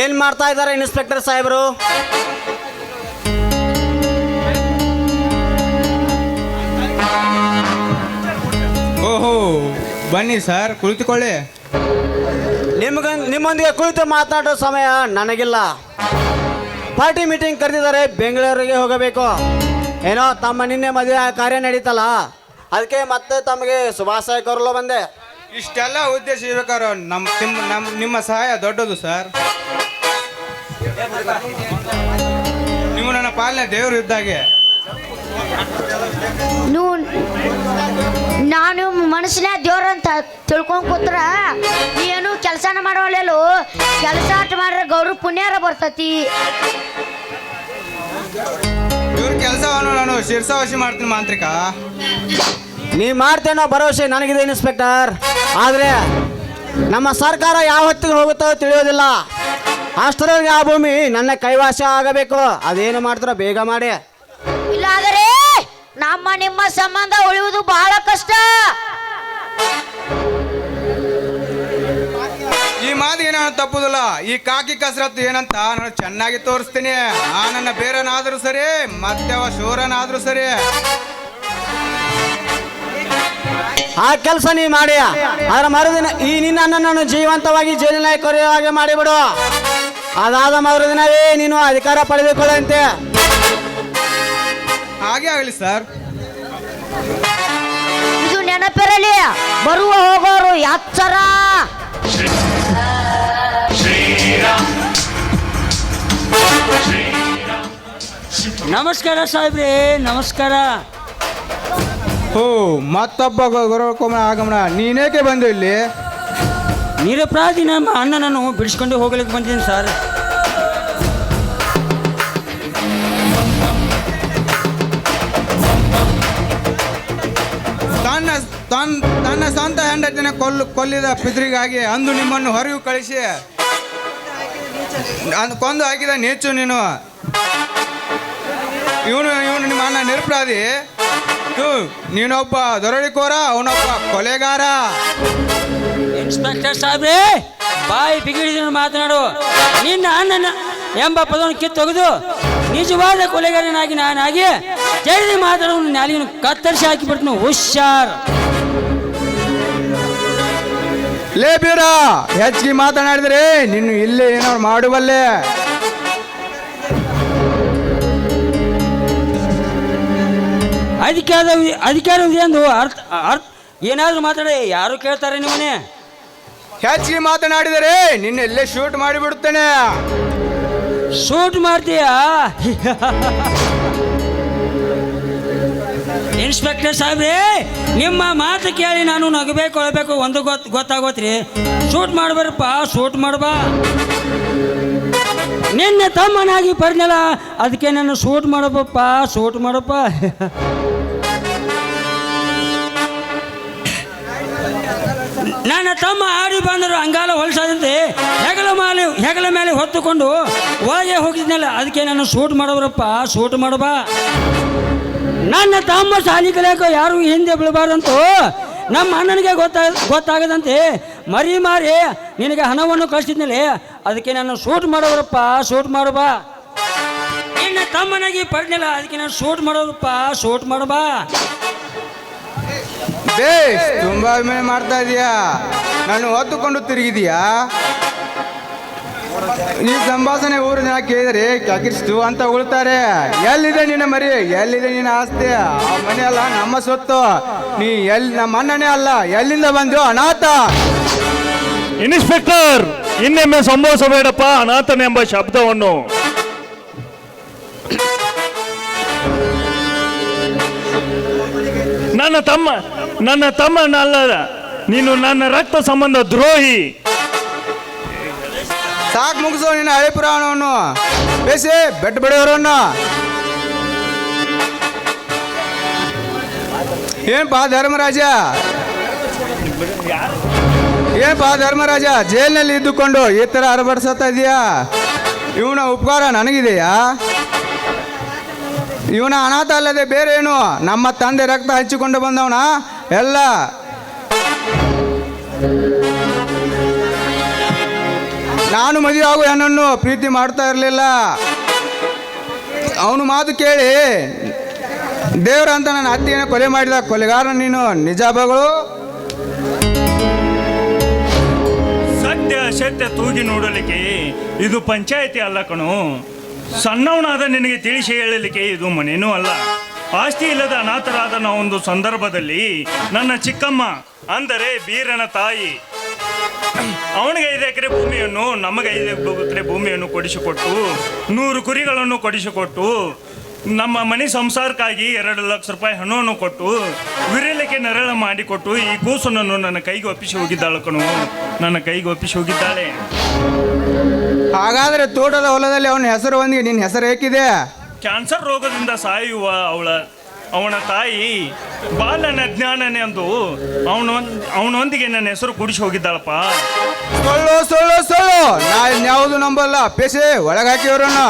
ಏನ್ ಮಾಡ್ತಾ ಇದ್ದಾರೆ ಇನ್ಸ್ಪೆಕ್ಟರ್ ಸಾಹೇಬರು? ಓಹೋ ಬನ್ನಿ ಸರ್ ಕುಳಿತುಕೊಳ್ಳಿ. ನಿಮ್ಗ ನಿಮ್ಮೊಂದಿಗೆ ಕುಳಿತು ಮಾತನಾಡೋ ಸಮಯ ನನಗಿಲ್ಲ. ಪಾರ್ಟಿ ಮೀಟಿಂಗ್ ಕರೆದಿದ್ದಾರೆ ಬೆಂಗಳೂರಿಗೆ ಹೋಗಬೇಕು. ಏನೋ ತಮ್ಮ ನಿನ್ನೆ ಮದುವೆ ಕಾರ್ಯ ನಡೀತಲ್ಲ ಅದಕ್ಕೆ ಮತ್ತೆ ತಮಗೆ ಸುಭಾಷ ಕೋರಲು ಬಂದೆ. ಇಷ್ಟೆಲ್ಲ ಉದ್ದೇಶ ಇರ್ಬೇಕಾದ್ರೆ ನಮ್ಮ ನಿಮ್ಮ ನಮ್ಮ ನಿಮ್ಮ ಸಹಾಯ ದೊಡ್ಡದು ಸರ್ ನೀವು ನನ್ನ ಪಾಲನೆ ದೇವರು ಇದ್ದಾಗೆ. ನೀವು ನಾನು ಮನಸ್ಸಿನ ದೇವ್ರಂತ ತಿಳ್ಕೊಂಡ್ ಕೂತ್ರ ಏನು ಕೆಲಸನ ಮಾಡೋಲ್ಲೂ ಕೆಲಸ ಆಟ ಮಾಡ್ರೆ ಗೌರವ ಪುಣ್ಯಾರ ಬರ್ತತಿ. ಇವ್ರ ಕೆಲಸವನ್ನು ನಾನು ಶಿರ್ಸಾವಶಿ ಮಾಡ್ತೀನಿ ಮಾಂತ್ರಿಕ. ನೀ ಮಾಡ್ತೇನೋ ಭರವಸೆ ನನಗಿದೆ ಇನ್ಸ್ಪೆಕ್ಟರ್. ಆದ್ರೆ ನಮ್ಮ ಸರ್ಕಾರ ಯಾವ ಹೊತ್ತಿಗೆ ಹೋಗುತ್ತೋ ತಿಳಿಯೋದಿಲ್ಲ. ಅಷ್ಟರೊಳಗೆ ಆ ಭೂಮಿ ನನ್ನ ಕೈವಾಸ ಆಗಬೇಕು. ಅದೇನು ಮಾಡ್ತಾರ ಬೇಗ ಮಾಡಿ. ಇಲ್ಲಾದರೆ ನಮ್ಮ ನಿಮ್ಮ ಸಂಬಂಧ ಉಳಿಯುವುದು ಬಹಳ ಕಷ್ಟ. ಈ ಮಾತು ಏನೋ ತಪ್ಪುದಿಲ್ಲ. ಈ ಕಾಕಿ ಕಸರತ್ತು ಏನಂತ ನಾನು ಚೆನ್ನಾಗಿ ತೋರಿಸ್ತೀನಿ. ಆ ನನ್ನ ಬೇರೆನಾದ್ರೂ ಸರಿ ಮತ್ತೆ ಅವ ಶೂರನಾದ್ರೂ ಸರಿ. ಆ ಕೆಲಸ ನೀ ಮಾಡಿ. ಅದರ ಮರುದಿನ ಈ ನಿನ್ನ ನನ್ನನ್ನು ಜೀವಂತವಾಗಿ ಜೈಲಿನ ಕೊರೆಯೋ ಹಾಗೆ ಮಾಡಿಬಿಡು. ಅದಾದ ಮರುದಿನವೇ ನೀನು ಅಧಿಕಾರ ಪಡೆದುಕೊಳ್ಳಂತೆ. ಹಾಗೆ ಆಗಲಿ ಸರ್. ಇದು ನೆನಪಿರಲಿ ಬರುವ ಹೋಗೋರು ಯಾಚರ ನಮಸ್ಕಾರ ಸಾಹೇಬ್ರಿ ನಮಸ್ಕಾರ. ಓ ಮತ್ತೊಬ್ಬ ಗೌರವಕೊಮ್ಮ ಆಗಮನ ನೀನೇಕೆ ಬಂದು ಇಲ್ಲಿ? ನಿರಪರಾಧಿ ನಮ್ಮ ಅಣ್ಣನನ್ನು ಬಿಡಿಸ್ಕೊಂಡು ಹೋಗ್ಲಿಕ್ಕೆ ಬಂದಿದ್ದೀನಿ ಸರ್. ತನ್ನ ತನ್ ತನ್ನ ಸ್ವಂತ ಹೆಂಡತಿನ ಕೊಲ್ಲು ಕೊಲ್ಲಿದ ಪಿತೃಗಾಗಿ ಅಂದು ನಿಮ್ಮನ್ನು ಹೊರಗೆ ಕಳಿಸಿ. ಅದು ಕೊಂದು ಹಾಕಿದ ನೇಚು ನೀನು. ಇವನು ಇವನು ನಿಮ್ಮ ಅಣ್ಣ ನಿರಪರಾಧಿ. ನೀನೊಬ್ಬ ದೊರಳಿಕೋರ, ಅವನೊಬ್ಬ ಕೊಲೆಗಾರ. ಇನ್ಸ್ಪೆಕ್ಟರ್ ಸಾಹೇಬ್ರೇ? ಬಾಯಿ ಬಿಗಿಡಿದ ಮಾತನಾಡು. ನಿನ್ನ ಅಣ್ಣನ ಎಂಬ ಪದವನ್ನು ಕಿತ್ತೊಗೆದು ನಿಜವಾದ ಕೊಲೆಗಾರನಾಗಿ ನಾನಾಗಿ ಜೈಲಿ ಮಾತಾಡೋನು ನಾಲಿಗೆ ಕತ್ತರಿಸಿ ಹಾಕಿಬಿಡ್ತೀನಿ. ಹುಷಾರ್. ಲೇ ಬೀರ ಹೆಚ್ಚಿಗೆ ಮಾತನಾಡಿದ್ರೆ ನಿನ್ನ ಇಲ್ಲೇ ಏನೋ ಮಾಡುವಲ್ಲೆ? ಅಧಿಕಾರ ಅಧಿಕಾರ ಇದೆ ಎಂದು ಅರ್ಥ ಅರ್ಥ ಏನಾದರೂ ಮಾತಾಡಿ ಯಾರು ಕೇಳ್ತಾರೆ ನಿಮ್ಮನೆ? ಹೆಚ್ಚಿಗೆ ಮಾತನಾಡಿದರೆ ನಿನ್ನ ಎಲ್ಲೇ ಶೂಟ್ ಮಾಡಿಬಿಡುತ್ತೇನೆ. ಶೂಟ್ ಮಾಡ್ತೀಯಾ? ಇನ್ಸ್ಪೆಕ್ಟರ್ ಸಾಹೇಬ್ರೆ, ನಿಮ್ಮ ಮಾತು ಕೇಳಿ ನಾನು ನಗಬೇಕು ಅಳಬೇಕು ಒಂದು ಗೊತ್ತು ಗೊತ್ತಾಗೋತ್ರಿ. Shoot ಮಾಡ್ಬಾರಪ್ಪ shoot ಮಾಡ್ಬಾ. ನಿನ್ನೆ ತಮ್ಮನಾಗಿ ಬರ್ನಲ್ಲ ಅದಕ್ಕೆ ನಾನು ಶೂಟ್ ಮಾಡಬಪ್ಪ ಶೂಟ್ ಮಾಡಪ್ಪ. ನನ್ನ ತಮ್ಮ ಆಡಿ ಬಂದರು, ಅಂಗಾಲ ಹೊಲಸದಂತೆ ಹೆಗಲ ಮೇಲೆ ಹೆಗಲ ಮೇಲೆ ಹೊತ್ತುಕೊಂಡು ಒಳಗೆ ಹೋಗಿದ್ನಲ್ಲ, ಅದಕ್ಕೆ ನಾನು ಸೂಟ್ ಮಾಡೋರಪ್ಪ ಸೂಟ್ ಮಾಡಬಾ ನನ್ನ ತಮ್ಮ ಶಾಲಿ ಯಾರು ಹಿಂದೆ ಬೀಳಬಾರ್ದಂತೂ ನಮ್ಮ ಅಣ್ಣನಿಗೆ ಗೊತ್ತಾಗ ಗೊತ್ತಾಗದಂತೆ ಮರಿ ಮಾರಿ ನಿನಗೆ ಹಣವನ್ನು ಕಳಿಸಿದ್ಮೇಲೆ ಅದಕ್ಕೆ ನಾನು ಸೂಟ್ ಮಾಡೋರಪ್ಪ ಸೂಟ್ ಮಾಡಬ ನಿನ್ನ ತಮ್ಮನಾಗಿ ಪಡ್ಲಿಲ್ಲ ಅದಕ್ಕೆ ನಾನು ಸೂಟ್ ಮಾಡೋರಪ್ಪ ಸೂಟ್ ಮಾಡಬಾ ಬೇಸ್ ತುಂಬಾ ಅಭಿಮಾನ ಮಾಡ್ತಾ ಇದೀಯಾ? ನಾನು ಹೊತ್ತುಕೊಂಡು ತಿರುಗಿದೀಯಾ? ಈ ಸಂಭಾಷಣೆ ಊರು ಜನ ಕೇಳಿದ್ರೆ ಅಂತ ಉಳ್ತಾರೆ ಎಲ್ಲಿದೆ ನಿನ್ನ ಮರಿ? ಎಲ್ಲಿದೆ ನಿನ್ನ ಆಸ್ತಿ? ಆ ಮನೆ ಅಲ್ಲ, ನಮ್ಮ ಸೊತ್ತು. ನೀ ಎಲ್ಲಿ ನಮ್ಮ ಅಣ್ಣನೇ ಅಲ್ಲ, ಎಲ್ಲಿಂದ ಬಂದು ಅನಾಥ. ಇನ್ಸ್ಪೆಕ್ಟರ್, ಇನ್ನೊಮ್ಮೆ ಸಂಭವಿಸಬೇಡಪ್ಪ ಅನಾಥನೆಂಬ ಶಬ್ದವನ್ನು. ನನ್ನ ತಮ್ಮ ನನ್ನ ತಮ್ಮನಲ್ಲ ನೀನು ನನ್ನ ರಕ್ತ ಸಂಬಂಧ ದ್ರೋಹಿ. ಸಾಕು ಮುಗಿಸೋ ನಿನ್ನ ಹಳೆ ಪುರಾಣವನ್ನು. ಬೇಸಿ ಬೆಟ್ಟು ಏನ್ ಪಾ ಧರ್ಮರಾಜ? ಏನ್ಪಾ ಧರ್ಮರಾಜ, ಜೈಲಿನಲ್ಲಿ ಇದ್ದುಕೊಂಡು ಈ ಥರ ಅರಬಡಿಸ್ತಾ ಇದೀಯಾ ಇವನ ಉಪಕಾರ ನನಗಿದೆಯಾ? ಇವನ ಅನಾಥ ಅಲ್ಲದೆ ಬೇರೆ ಏನು ನಮ್ಮ ತಂದೆ ರಕ್ತ ಹಚ್ಚಿಕೊಂಡು ಬಂದವನ? ಎಲ್ಲ. ನಾನು ಮದುವೆ ಆಗೋ ಪ್ರೀತಿ ಮಾಡ್ತಾ ಇರಲಿಲ್ಲ. ಅವನು ಮಾತು ಕೇಳಿ, ದೇವ್ರ ಅಂತ ನನ್ನ ಅತ್ತಿಯನ್ನು ಕೊಲೆ ಮಾಡಿದ ಕೊಲೆಗಾರ ನೀನು, ನಿಜ ಬಗಳು? ಸತ್ಯ ಸತ್ಯ ತೂಗಿ ನೋಡಲಿಕ್ಕೆ ಇದು ಪಂಚಾಯತಿ ಅಲ್ಲ ಕಣು. ಸಣ್ಣವನಾದ ನಿನಗೆ ತಿಳಿಸಿ ಹೇಳಲಿಕ್ಕೆ ಇದು ಮನೇನೂ ಅಲ್ಲ. ಆಸ್ತಿ ಇಲ್ಲದ ಅನಾಥರಾದ ಒಂದು ಸಂದರ್ಭದಲ್ಲಿ ನನ್ನ ಚಿಕ್ಕಮ್ಮ, ಅಂದರೆ ಬೀರನ ತಾಯಿ, ಅವನಿಗೆ ಐದು ಎಕರೆ ಭೂಮಿಯನ್ನು, ನಮಗೆ ಐದು ಎಕರೆ ಭೂಮಿಯನ್ನು ಕೊಡಿಸಿಕೊಟ್ಟು, ನೂರು ಕುರಿಗಳನ್ನು ಕೊಡಿಸಿಕೊಟ್ಟು, ನಮ್ಮ ಮನೆ ಸಂಸಾರಕ್ಕಾಗಿ ಎರಡು ಲಕ್ಷ ರೂಪಾಯಿ ಹಣವನ್ನು ಕೊಟ್ಟು ವಿರಲಿಕ್ಕೆ ನೆರಳ ಮಾಡಿಕೊಟ್ಟು, ಈ ಕೂಸನನ್ನು ನನ್ನ ಕೈಗೆ ಒಪ್ಪಿಸಿ ಹೋಗಿದ್ದಾಳು ಕಣು. ನನ್ನ ಕೈಗೆ ಒಪ್ಪಿಸಿ ಹೋಗಿದ್ದಾಳೆ. ಹಾಗಾದರೆ ತೋಟದ ಹೊಲದಲ್ಲಿ ಅವನ ಹೆಸರು ಒಂದಿಗೆ ನಿನ್ನ ಹೆಸರು ಏಕಿದೆ? ಕ್ಯಾನ್ಸರ್ ರೋಗದಿಂದ ಸಾಯುವ ಅವಳ ಅವನ ತಾಯಿ ಬಾಲನ ಜ್ಞಾನನೆ ಅಂದು ಅವನ ಅವನೊಂದಿಗೆ ನನ್ನ ಹೆಸರು ಕುಡಿಸಿ ಹೋಗಿದ್ದಾಳಪ್ಪ. ಸುಳ್ಳು ಸುಳ್ಳು ಸುಳ್ಳು. ನಾ ಇನ್ಯಾವುದು ನಂಬಲ್ಲ. ಪೇಸೆ ಒಳಗೆ ಹಾಕಿವ್ರನ್ನ.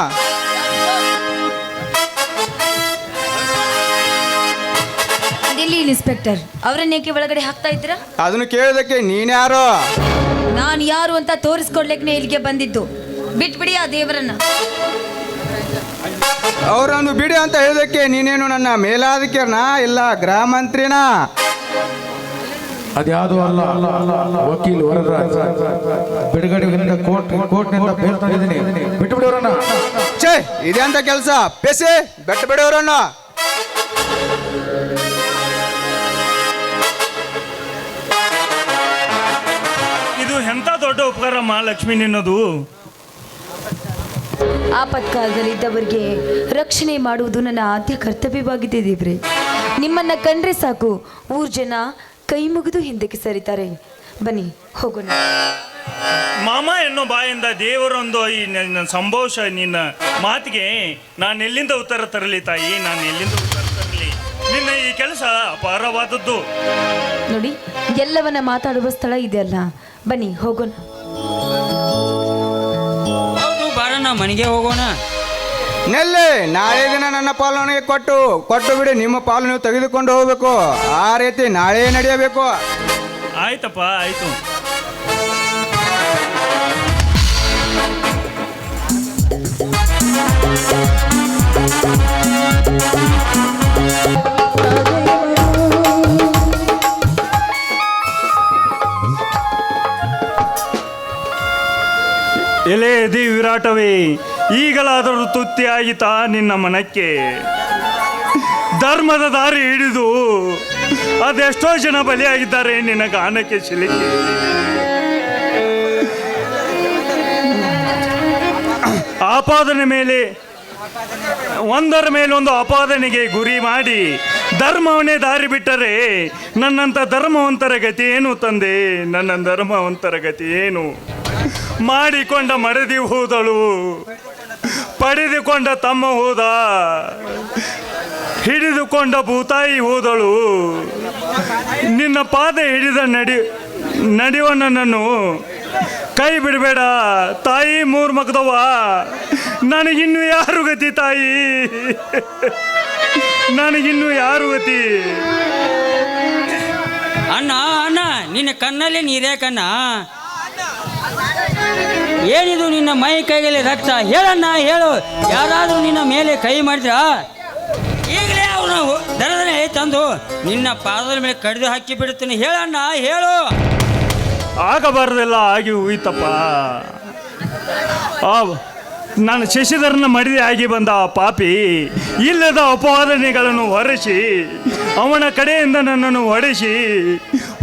ದಿಲ್ಲಿ ಇನ್ಸ್ಪೆಕ್ಟರ್ ಅವರನ್ನೇಕೆ ಒಳಗಡೆ ಹಾಕ್ತಾ ಇದ್ದೀರಾ? ಅದನ್ನು ಕೇಳೋದಕ್ಕೆ ನೀನ್ಯಾರು ನಾನು ಯಾರು ಅಂತ ತೋರಿಸ್ಕೊಡ್ಲಿಕ್ಕೆ ಇಲ್ಲಿಗೆ ಬಂದಿದ್ದು. ಬಿಟ್ಬಿಡಿ ಆ ದೇವರನ್ನ. ಅವರನ್ನು ಬಿಡಿ ಅಂತ ಹೇಳೋದಕ್ಕೆ ನೀನೇನು ನನ್ನ ಮೇಲಾಧಿಕಾರಿನ ಇಲ್ಲ ಗೃಹ ಮಂತ್ರಿನ ಅದ್ಯಾವುದು ಅಲ್ಲ. ವಕೀಲ್ ವರದರಾಜ್. ಬಿಡುಗಡೆಯಿಂದ ಕೋರ್ಟ್ ಕೋರ್ಟ್ನಿಂದ ಬೇಲ್ ತಂದಿದ್ದೀನಿ ಬಿಟ್ಟು ಬಿಡೋರನ್ನ ಛೇ ಇದೆ ಅಂತ ಕೆಲಸ? ಪೇಸೆ ಬೆಟ್ಟ ಬಿಡೋರನ್ನ ಇದು ಎಂಥ ದೊಡ್ಡ ಉಪಕಾರ ಮಹಾಲಕ್ಷ್ಮಿ ನಿನ್ನದು? ಆಪತ್ಕಾಲದಲ್ಲಿ ಇದ್ದವರಿಗೆ ರಕ್ಷಣೆ ಮಾಡುವುದು ನನ್ನ ಆದ್ಯ ಕರ್ತವ್ಯವಾಗಿದೆ ದೇವ್ರೆ. ನಿಮ್ಮನ್ನ ಕಂಡ್ರೆ ಸಾಕು. ಊರ್ ಜನ ಕೈ ಮುಗಿದು ಹಿಂದಕ್ಕೆ ಸರಿತಾರೆ. ಬನ್ನಿ ಹೋಗೋಣ. ಮಾಮ ಎನ್ನೋ ಬಾಯಿಂದ ದೇವರೊಂದು ಈ ನನ್ನ ಸಂಭೋಷ ನಿನ್ನ ಮಾತಿಗೆ ನಾನು ಎಲ್ಲಿಂದ ಉತ್ತರ ತರಲಿ ತಾಯಿ? ನಾನು ಎಲ್ಲಿಂದ ಉತ್ತರ ತರಲಿ? ನಿನ್ನ ಈ ಕೆಲಸ ಅಪಾರವಾದದ್ದು. ನೋಡಿ ಎಲ್ಲವನ್ನ ಮಾತಾಡುವ ಸ್ಥಳ ಇದೆಯಲ್ಲ ಬನ್ನಿ ಹೋಗೋಣ. ಮನೆಗೆ ಹೋಗೋಣ. ನೆಲ್ಲಿ ನಾಳೆ ದಿನ ನನ್ನ ಪಾಲು ನನಗೆ ಕೊಟ್ಟು ಕೊಟ್ಟು ಬಿಡಿ ನಿಮ್ಮ ಪಾಲು ನೀವು ತೆಗೆದುಕೊಂಡು ಹೋಗ್ಬೇಕು. ಆ ರೀತಿ ನಾಳೆ ನಡೆಯಬೇಕು. ಆಯ್ತಪ್ಪ ಆಯ್ತು. ದಿ ವಿರಾಟವೇ, ಈಗಲಾದರೂ ತುತ್ತಿಯಾಗಿತಾ ನಿನ್ನ ಮನಕ್ಕೆ. ಧರ್ಮದ ದಾರಿ ಹಿಡಿದು ಅದೆಷ್ಟೋ ಜನ ಬಲಿಯಾಗಿದ್ದಾರೆ ನಿನ್ನ ಗಾನಕ್ಕೆ ಸಿಲುಕಿ ಆಪಾದನೆ ಮೇಲೆ, ಒಂದರ ಮೇಲೆ ಒಂದು ಆಪಾದನೆಗೆ ಗುರಿ ಮಾಡಿ ಧರ್ಮವನ್ನೇ ದಾರಿ ಬಿಟ್ಟರೆ ನನ್ನಂಥ ಧರ್ಮವಂತರ ಗತಿ ಏನು ತಂದೆ? ನನ್ನ ಧರ್ಮವಂತರ ಗತಿ ಏನು? ಮಾಡಿಕೊಂಡ ಮಡದಿ ಹೋದಳು. ಪಡೆದುಕೊಂಡ ತಮ್ಮ ಹೋದ. ಹಿಡಿದುಕೊಂಡ ಭೂತಾಯಿ ಹೋದಳು. ನಿನ್ನ ಪಾದ ಹಿಡಿದ ನಡಿ ನಡೆಯುವ ನನ್ನನ್ನು. ಕೈ ಬಿಡಬೇಡ ತಾಯಿ ಮೂರು ಮಗದವ. ನನಗಿನ್ನು ಯಾರು ಗತಿ ತಾಯಿ? ನನಗಿನ್ನು ಯಾರು ಗತಿ? ಅಣ್ಣ ಅಣ್ಣ, ನಿನ್ನ ಕಣ್ಣಲ್ಲಿ ನೀರೇ ಕಣ್ಣ. ಏನಿದು ನಿನ್ನ ಮೈ ಕೈಯಲ್ಲಿ ರಕ್ತ? ಹೇಳಣ್ಣ, ಹೇಳು. ಯಾರಾದರೂ ನಿನ್ನ ಮೇಲೆ ಕೈ ಮಾಡಿದ್ರ? ಈಗಲೇ ಅವನು ದರದನೆ ತಂದು ನಿನ್ನ ಪಾದದ ಮೇಲೆ ಕಡಿದು ಹಾಕಿ ಬಿಡುತ್ತೇನೆ. ಹೇಳಣ್ಣ, ಹೇಳು. ಆಗಬಾರ್ದೆಲ್ಲ ಆಗಿ ಹೋಯ್ತಪ್ಪ. ಆ ನಾನು ಶಶಿಧರನ ಮಡಿದೆ ಆಗಿ ಬಂದ ಆ ಪಾಪಿ ಇಲ್ಲದ ಅಪವಾದನೆಗಳನ್ನು ಹೊರಸಿ, ಅವನ ಕಡೆಯಿಂದ ನನ್ನನ್ನು ಹೊಡೆಸಿ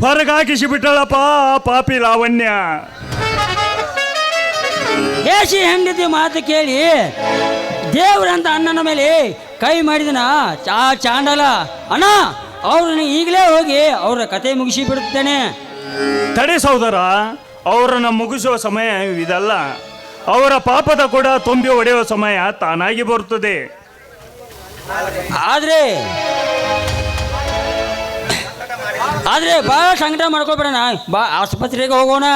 ಹೊರಗಾಕಿಸಿ ಬಿಟ್ಟಳಪ್ಪ ಆ ಪಾಪಿ ಲಾವಣ್ಯ. ದೇಶಿ ಹೆಂಡತಿ ಮಾತು ಕೇಳಿ ದೇವ್ರಂತ ಅಣ್ಣನ ಮೇಲೆ ಕೈ ಮಾಡಿದನ ಚಾ ಚಾಂಡಲ. ಅಣ್ಣ ಅವ್ರನ್ನ ಈಗಲೇ ಹೋಗಿ ಅವರ ಕತೆ ಮುಗಿಸಿ ಬಿಡುತ್ತೇನೆ. ತಡೆ ಸಹೋದರ ಅವರನ್ನು ಮುಗಿಸುವ ಸಮಯ ಇದಲ್ಲ. ಅವರ ಪಾಪದ ಕೂಡ ತುಂಬಿ ಒಡೆಯುವ ಸಮಯ ತಾನಾಗಿ ಬರುತ್ತದೆ. ಆದ್ರೆ ಆದ್ರೆ ಭಾಳ ಸಂಕಟ ಮಾಡ್ಕೊಬೇಡಣ ಬಾ ಆಸ್ಪತ್ರೆಗೆ ಹೋಗೋಣ.